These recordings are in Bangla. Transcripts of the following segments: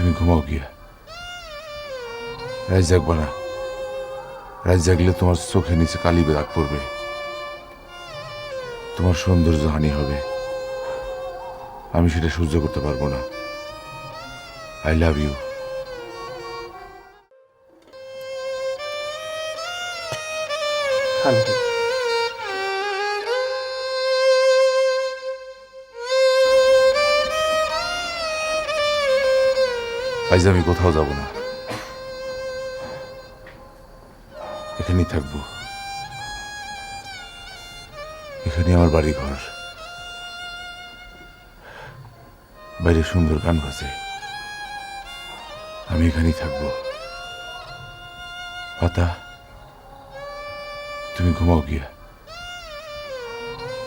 তুমি ঘুমাও গিয়া। রাত জাগবা না। রাত জাগলে তোমার চোখে নিচে কালি দাগ পড়বে। তোমার সৌন্দর্য হানি হবে। আমি সেটা সহ্য করতে পারব না। আই লাভ ইউ শান্তি আজ আমি কোথাও যাব না। এখানেই থাকব। এখানে আমার বাড়ি ঘর বাইরে সুন্দর গান বাজে। আমি এখানেই থাকব। পাতা তুমি ঘুমাও গিয়া।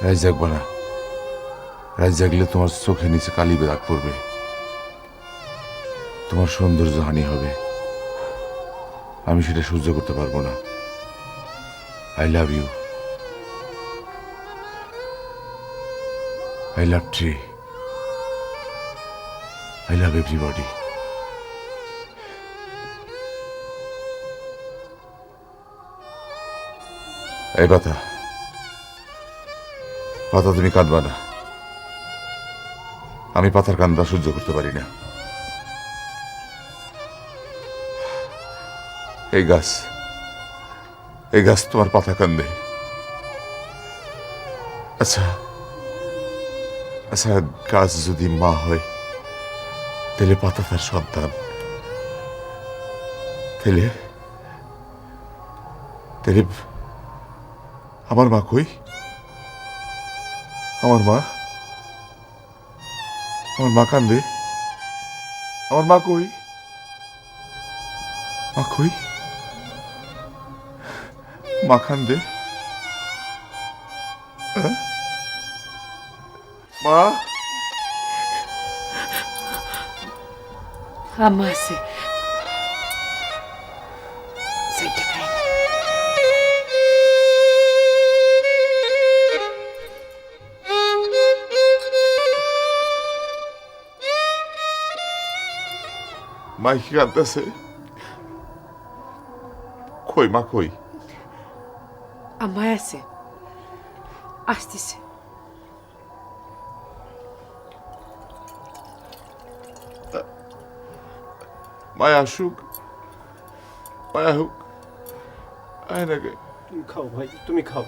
রাত জাগবা না। রাত জাগলে তোমার চোখে নিচে কালি দাগ পড়বে। তোমার সৌন্দর্য হানি হবে। আমি সেটা সহ্য করতে পারব না। I love you I love tree I love everybody এই পাতা। পাতা তুমি কাঁদবা না। আমি পাতার কান্দা সহ্য করতে পারি না। এই গাছ এই গাছ তোমার পাতা কান্দে। আচ্ছা আচ্ছা গাছ যদি মা হয়, তাহলে পাতা তার সন্তান। তাহলে তাহলে আমার মা কই? আমার মা? আমার মা কান্দে। আমার মা কই? মা কই? মা কান্দে হ্যাঁ? মা? আম্মা আছে। সেইটা খাই। না। মা কি কাঁদতেছে। কই মা কই? আম্মা আছে আসতেছে মায়া আসুক মায়া হোক আয় না গে তুমি খাও ভাই তুমি খাও